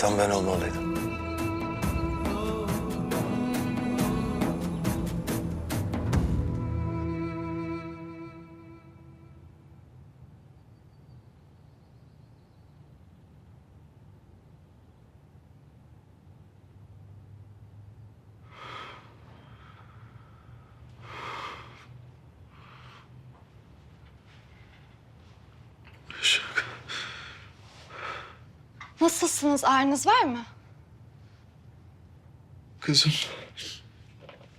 Tam ben olmalıydım. Nasılsınız? Ağrınız var mı? Kızım.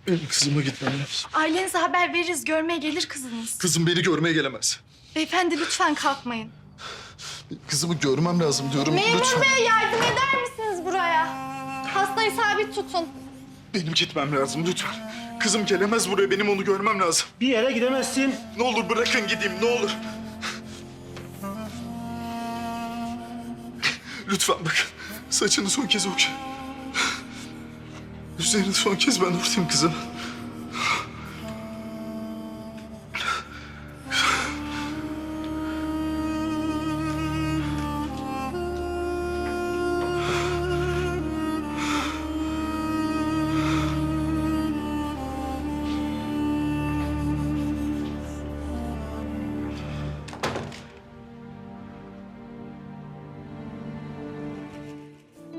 Benim kızıma gitmem lazım. Ailenize haber veririz. Görmeye gelir kızınız. Kızım beni görmeye gelemez. Beyefendi lütfen kalkmayın. Kızımı görmem lazım diyorum. Memur Lütfen. bey yardım eder misiniz buraya? Hastayı sabit tutun. Benim gitmem lazım lütfen. Kızım gelemez buraya. Benim onu görmem lazım. Bir yere gidemezsin. Ne olur bırakın gideyim ne olur. Lütfen bakın. Saçını son kez okşa. Üzerini son kez ben örteyim kızım.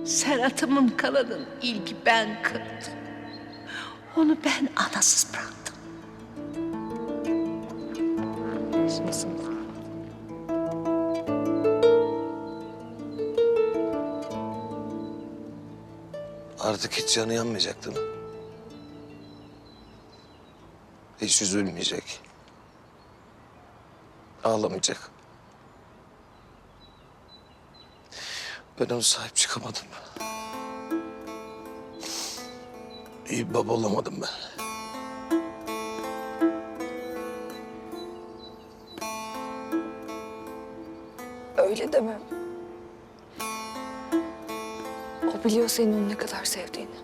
Serhat'ımın kalanın ilgi ben kırdım. Onu ben anasız bıraktım. Artık hiç canı yanmayacak değil mi? Hiç üzülmeyecek. Ağlamayacak. Ben ona sahip çıkamadım. İyi baba olamadım ben. Öyle deme. O biliyor senin onu ne kadar sevdiğini.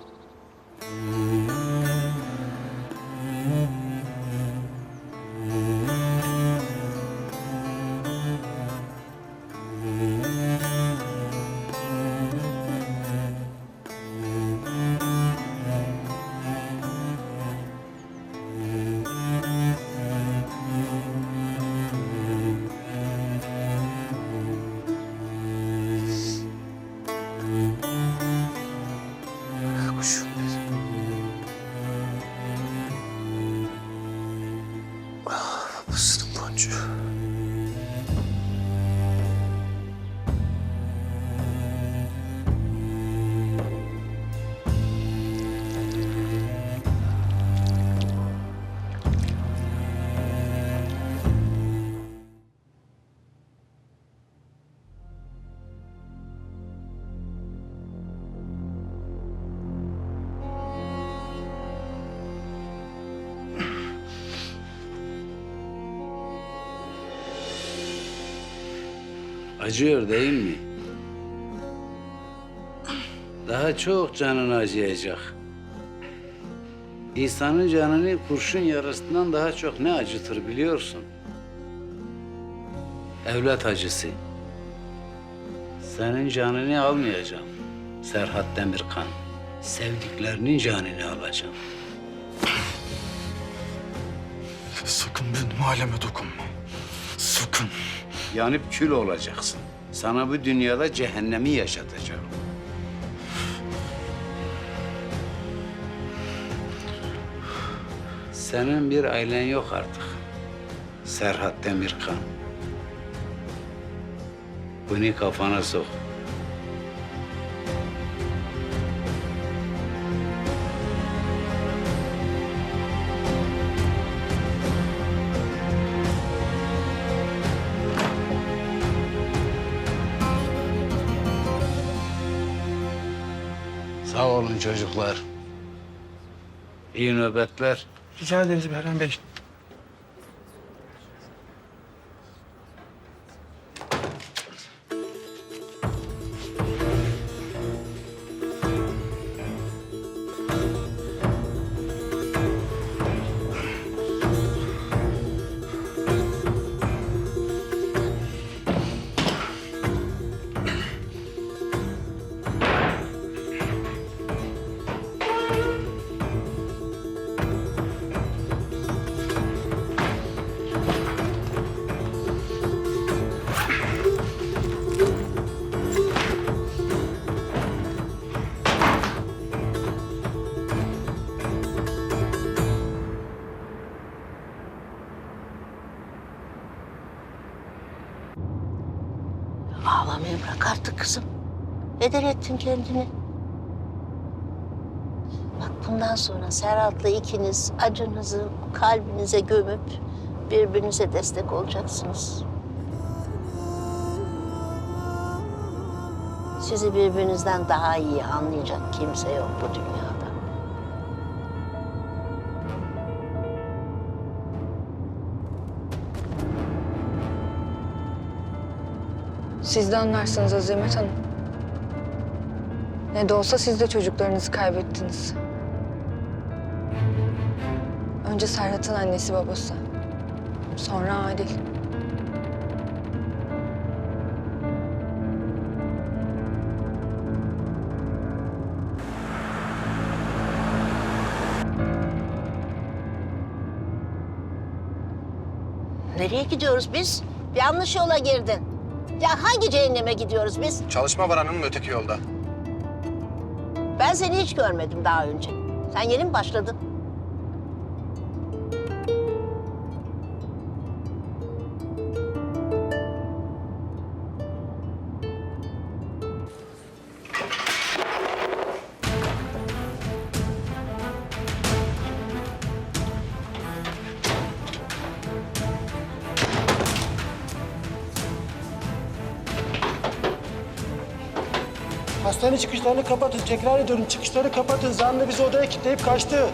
Acıyor değil mi? Daha çok canın acıyacak. İnsanın canını kurşun yarasından daha çok ne acıtır biliyorsun? Evlat acısı. Senin canını almayacağım. Serhat Demirkan. Sevdiklerinin canını alacağım. Sakın benim haleme dokunma. Sakın. Yanıp kül olacaksın. Sana bu dünyada cehennemi yaşatacağım. Senin bir ailen yok artık. Serhat Demirkan. Bunu kafana sok. Çocuklar. İyi nöbetler. Rica ederiz Behram Bey. Eder ettin kendini. Bak bundan sonra Serhat'la ikiniz acınızı kalbinize gömüp birbirinize destek olacaksınız. Sizi birbirinizden daha iyi anlayacak kimse yok bu dünyada. Siz de anlarsınız Azimet Hanım. Ne de olsa siz de çocuklarınızı kaybettiniz. Önce Serhat'ın annesi babası. Sonra Adil. Nereye gidiyoruz biz? Yanlış yola girdin. Ya hangi cehenneme gidiyoruz biz? Çalışma var hanımım öteki yolda. Ben seni hiç görmedim daha önce. Sen yeni mi başladın? Hastane çıkışlarını kapatın. Tekrar ediyorum çıkışları kapatın. Zanlı bizi odaya kilitleyip kaçtı.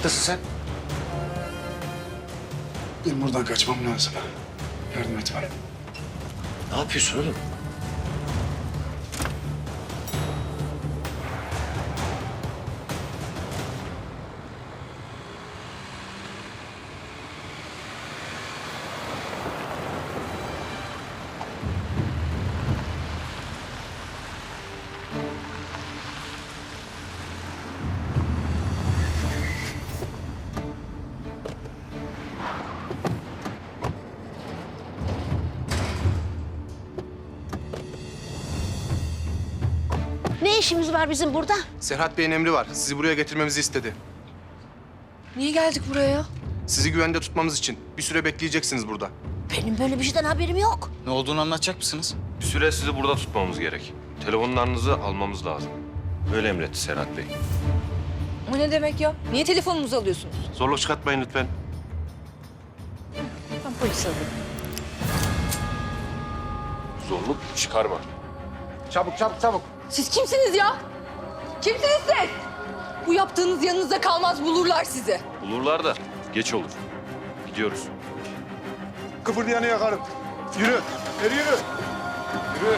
Ayaktasın sen? Benim buradan kaçmam lazım. Yardım et bana. Ne yapıyorsun oğlum? İşimiz var bizim burada? Serhat Bey'in emri var. Sizi buraya getirmemizi istedi. Niye geldik buraya? Sizi güvende tutmamız için. Bir süre bekleyeceksiniz burada. Benim böyle bir şeyden haberim yok. Ne olduğunu anlatacak mısınız? Bir süre sizi burada tutmamız gerek. Telefonlarınızı almamız lazım. Öyle emretti Serhat Bey. O ne demek ya? Niye telefonumuzu alıyorsunuz? Zorluk çıkartmayın lütfen. Ben polis alırım. Zorluk çıkarma. Çabuk çabuk çabuk. Siz kimsiniz ya? Kimsiniz siz? Bu yaptığınız yanınızda kalmaz bulurlar sizi. Bulurlar da geç olur. Gidiyoruz. Kıpırdayanı yakarım. Yürü. Eri yürü. Yürü.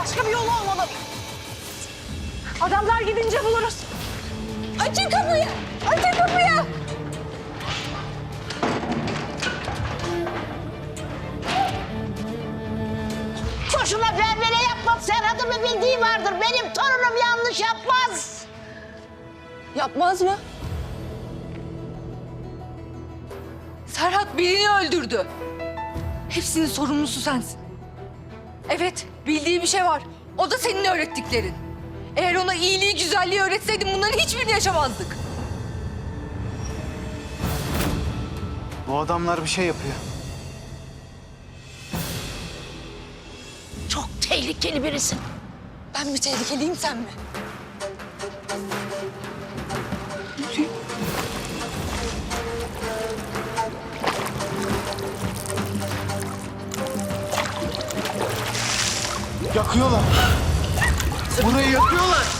Başka bir yol olmalı. Adamlar gidince buluruz. Açın kapıyı! Açın kapıyı! Boşuna ververe yapmam. Serhat'ın bir bildiği vardır. Benim torunum yanlış yapmaz. Yapmaz mı? Serhat birini öldürdü. Hepsinin sorumlusu sensin. Evet, bildiği bir şey var. O da senin öğrettiklerin. Eğer ona iyiliği, güzelliği öğretseydin bunların hiçbirini yaşamazdık. Bu adamlar bir şey yapıyor. Çok tehlikeli birisin. Ben mi tehlikeliyim sen mi? Yakıyorlar. Burayı yakıyorlar.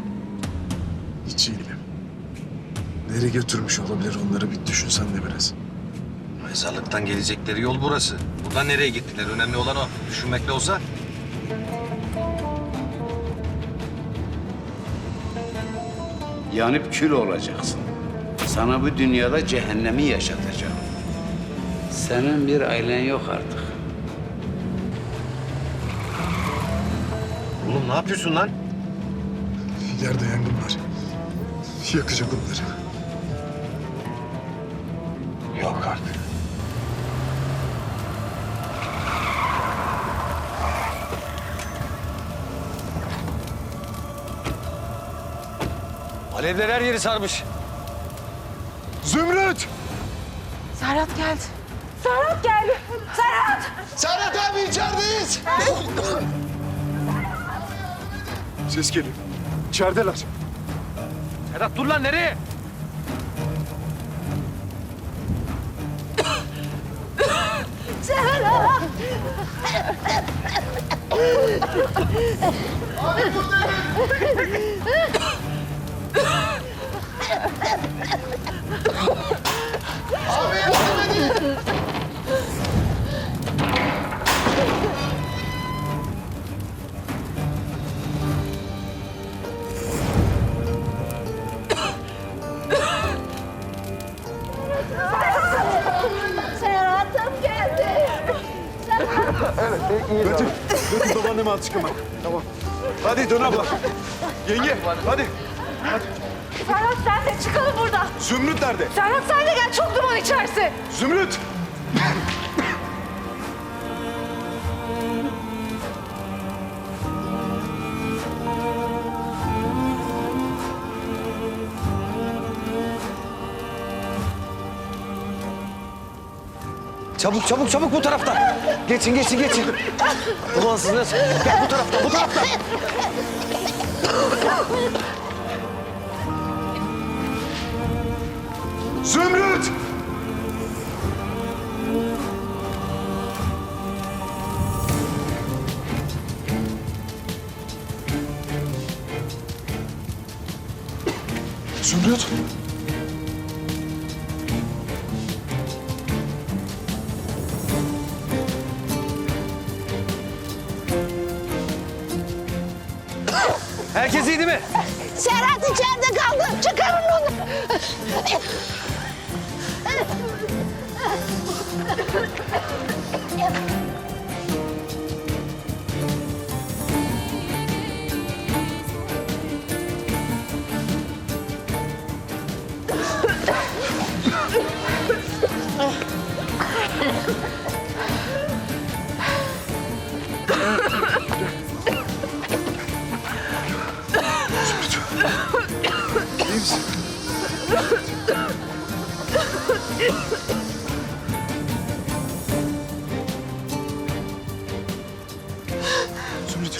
Hiç değilim. Nereye götürmüş olabilir onları bir düşünsen de biraz. Mezarlıktan gelecekleri yol burası. Buradan nereye gittiler? Önemli olan o. Düşünmekle olsa. Yanıp kül olacaksın. Sana bu dünyada cehennemi yaşatacağım. Senin bir ailen yok artık. Oğlum ne yapıyorsun lan? Yerde yangın var. Yakacak onları. Yok artık. Alevler her yeri sarmış. Zümrüt! Serhat geldi. Serhat geldi. Serhat! Serhat abi içerideyiz. Ses geliyor. İçerideler. Sedat dur lan nereye? Serhat'ım Götür. Babaannemi al çıkın bak. Tamam. Hadi dön abla. Yenge hadi. Serhat sen de çıkalım buradan. Zümrüt nerede? Serhat sen de gel çok duman içerisi. Zümrüt! Çabuk çabuk çabuk bu taraftan. Geçin geçin geçin. Ulan siz nasıl? Gel bu taraftan bu taraftan. Zümrüt! Zümrüt! Herkes iyi değil mi? Serhat içeride kaldı. Çıkarın onu. Zümrüt.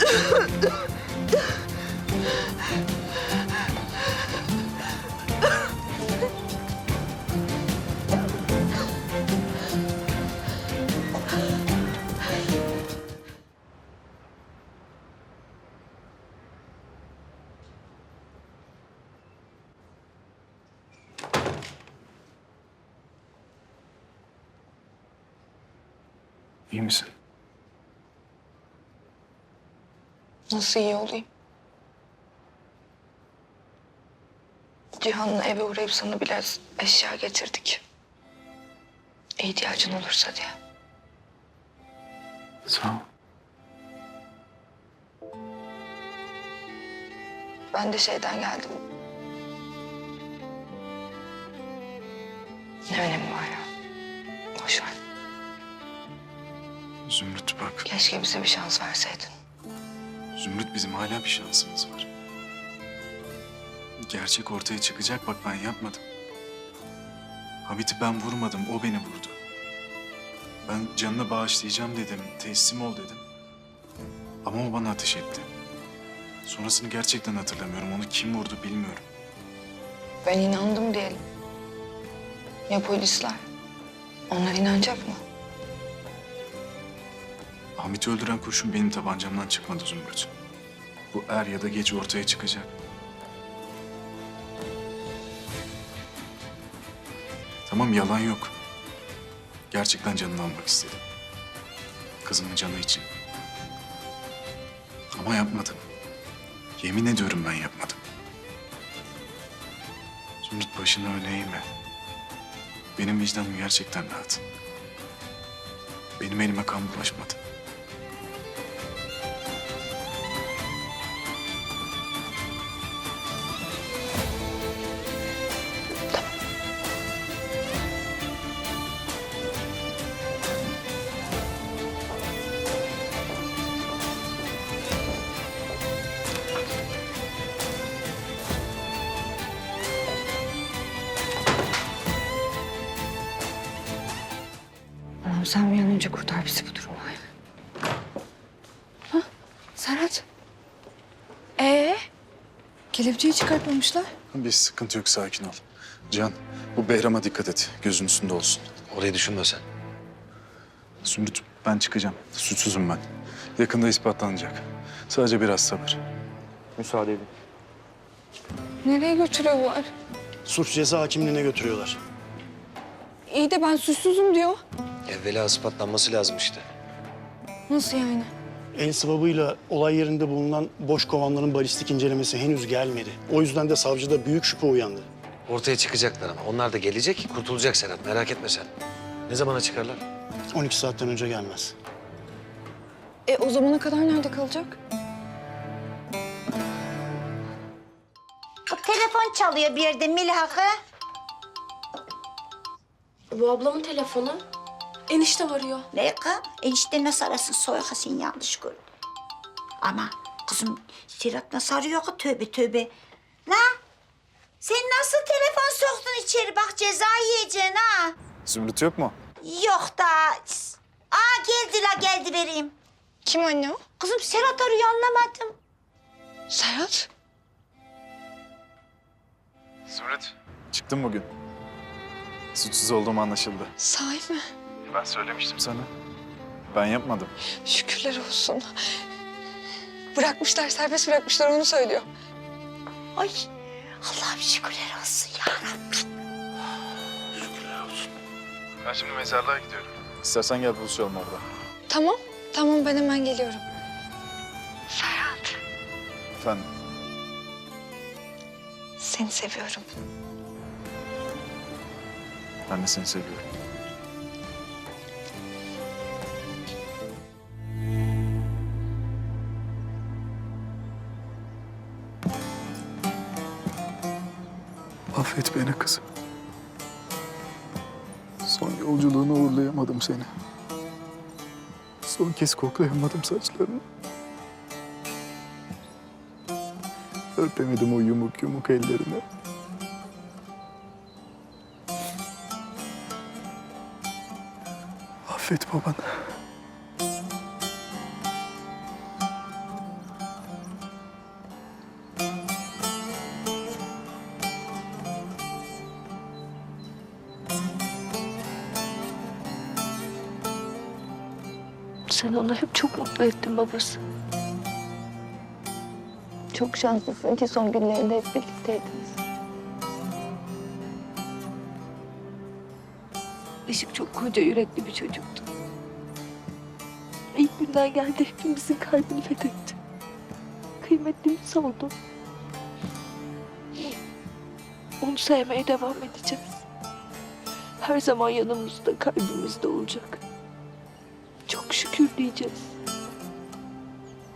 Nasıl iyi olayım? Cihan'la eve uğrayıp sana biraz eşya getirdik. İhtiyacın olursa diye. Sağ ol. Ben de şeyden geldim. Ne önemi var ya? Boş ver. Zümrüt bak. Keşke bize bir şans verseydin. Zümrüt bizim hala bir şansımız var. Gerçek ortaya çıkacak bak ben yapmadım. Hamit'i ben vurmadım, o beni vurdu. Ben canını bağışlayacağım dedim, teslim ol dedim. Ama o bana ateş etti. Sonrasını gerçekten hatırlamıyorum. Onu kim vurdu bilmiyorum. Ben inandım diyelim. Ya polisler? Onlar inanacak mı? Hamit'i öldüren kurşun benim tabancamdan çıkmadı Zümrüt. Bu er ya da geç ortaya çıkacak. Tamam yalan yok. Gerçekten canını almak istedim. Kızımın canı için. Ama yapmadım. Yemin ediyorum ben yapmadım. Zümrüt başını öyle eğme. Benim vicdanım gerçekten rahat. Benim elime kan bulaşmadı. Kelepçeyi çıkartmamışlar. Bir sıkıntı yok sakin ol. Can bu Behram'a dikkat et. Gözün üstünde olsun. Orayı düşünme sen. Zümrüt ben çıkacağım. Suçsuzum ben. Yakında ispatlanacak. Sadece biraz sabır. Müsaade edin. Nereye götürüyorlar? Suç ceza hakimliğine götürüyorlar. İyi de ben suçsuzum diyor. Evvela ispatlanması lazım işte. Nasıl yani? El sıvabıyla olay yerinde bulunan boş kovanların balistik incelemesi henüz gelmedi. O yüzden de savcıda büyük şüphe uyandı. Ortaya çıkacaklar ama. Onlar da gelecek, kurtulacak Serhat. Merak etme sen. Ne zamana çıkarlar? 12 saatten önce gelmez. E o zamana kadar nerede kalacak? Bu telefon çalıyor bir yerde Milhak'ı. Bu ablamın telefonu. Eniştem arıyor. Ne kız? Enişte nasıl arasın soyka sen yanlış gördün. Ama kızım Serhat nasıl arıyor ki tövbe tövbe. La sen nasıl telefon soktun içeri bak ceza yiyeceksin ha. Zümrüt yok mu? Yok da. Aa geldi la geldi vereyim. Kim anne o? Kızım Serhat arıyor anlamadım. Serhat. Zümrüt. Çıktım bugün. Suçsuz olduğum anlaşıldı. Sahi mi? Ben söylemiştim sana. Ben yapmadım. Şükürler olsun. Bırakmışlar, serbest bırakmışlar onu söylüyor. Ay Allah'ım şükürler olsun ya Rabbim. Ben şimdi mezarlığa gidiyorum. İstersen gel buluşalım orada. Tamam, tamam ben hemen geliyorum. Efendim? Seni seviyorum. Ben de seni seviyorum. Seni. Son kez koklayamadım saçlarını. Öpemedim o yumuk yumuk ellerini. Affet babanı. Sen onu hep çok mutlu ettin babası. Çok şanslısın ki son günlerinde hep birlikteydiniz. Işık çok koca yürekli bir çocuktu. İlk günden geldi hepimizin kalbini fethetti. Kıymetlimiz oldu. Onu sevmeye devam edeceğiz. Her zaman yanımızda, kalbimizde olacak. Diyeceğiz.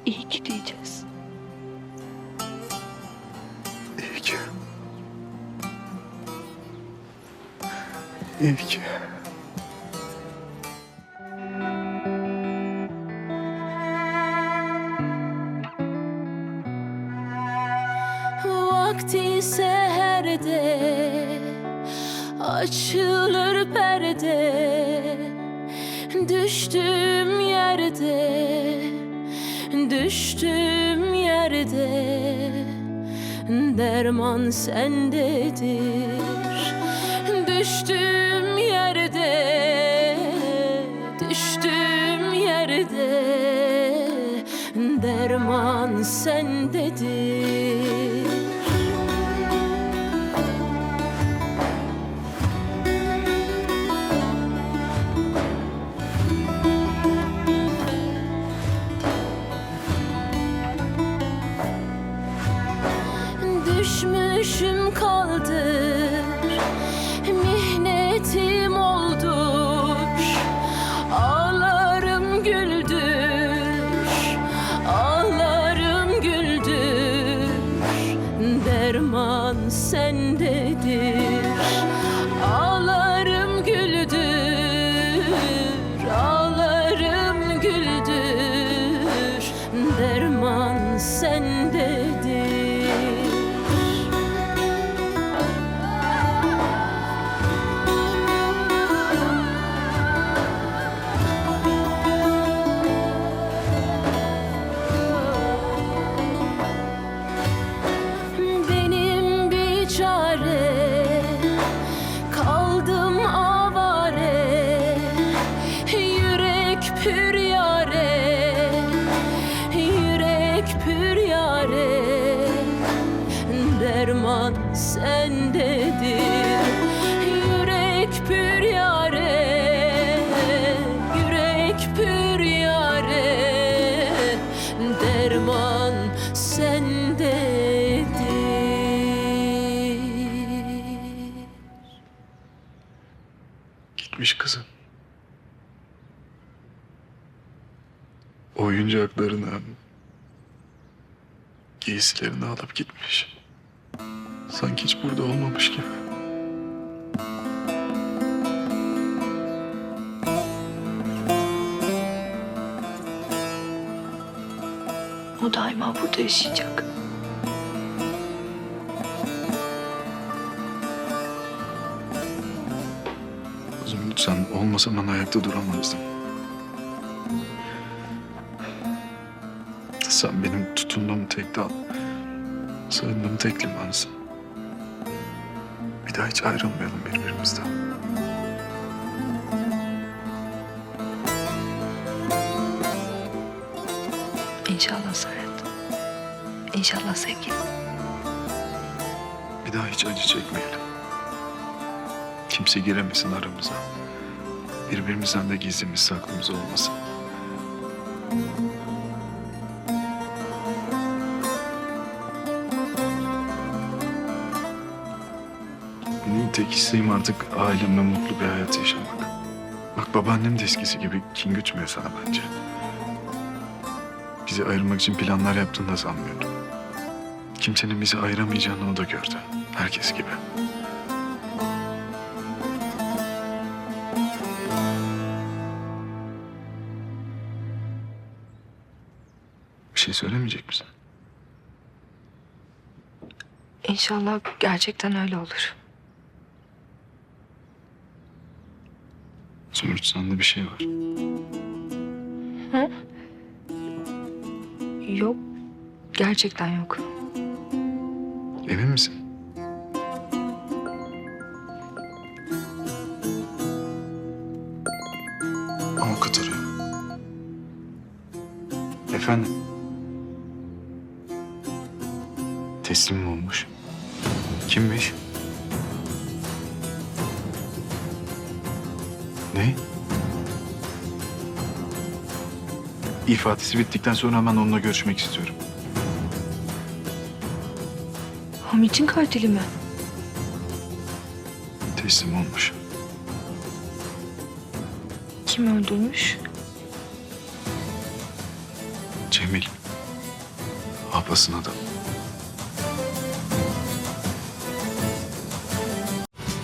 İyi ki diyeceğiz. İyi ki. İyi ki. Vakti seherde açılır perde Düştüm yerde düştüm yerde. Derman sendedir. Düştüm yerde düştüm yerde. Derman sendedir Düşmüşüm kaldır. Mihnetim oldur Hur Oyuncaklarını, giysilerini alıp gitmiş. Sanki hiç burada olmamış gibi. O daima burada yaşayacak. Kızım sen olmasan ben ayakta duramazdım. Sen benim tutunduğum tek dal, sığındığım tek limansın. Bir daha hiç ayrılmayalım birbirimizden. İnşallah Serhat. İnşallah sevgilim. Bir daha hiç acı çekmeyelim. Kimse giremesin aramıza. Birbirimizden de gizlimiz saklımız olmasın. Benim tek isteğim artık ailemle mutlu bir hayat yaşamak. Bak babaannem de eskisi gibi kin gütmüyor sana bence. Bizi ayırmak için planlar yaptığını da sanmıyordum. Kimsenin bizi ayıramayacağını o da gördü. Herkes gibi. Bir şey söylemeyecek misin? İnşallah gerçekten öyle olur. Zümrüt sende bir şey var. Yok. Gerçekten yok. Emin misin? Avukat arıyor. Efendim? Teslim mi olmuş? Kimmiş? Ne? İfadesi bittikten sonra hemen onunla görüşmek istiyorum. Hamit'in katili mi? Teslim olmuş. Kim öldürmüş? Cemil. Abbas'ın adamı.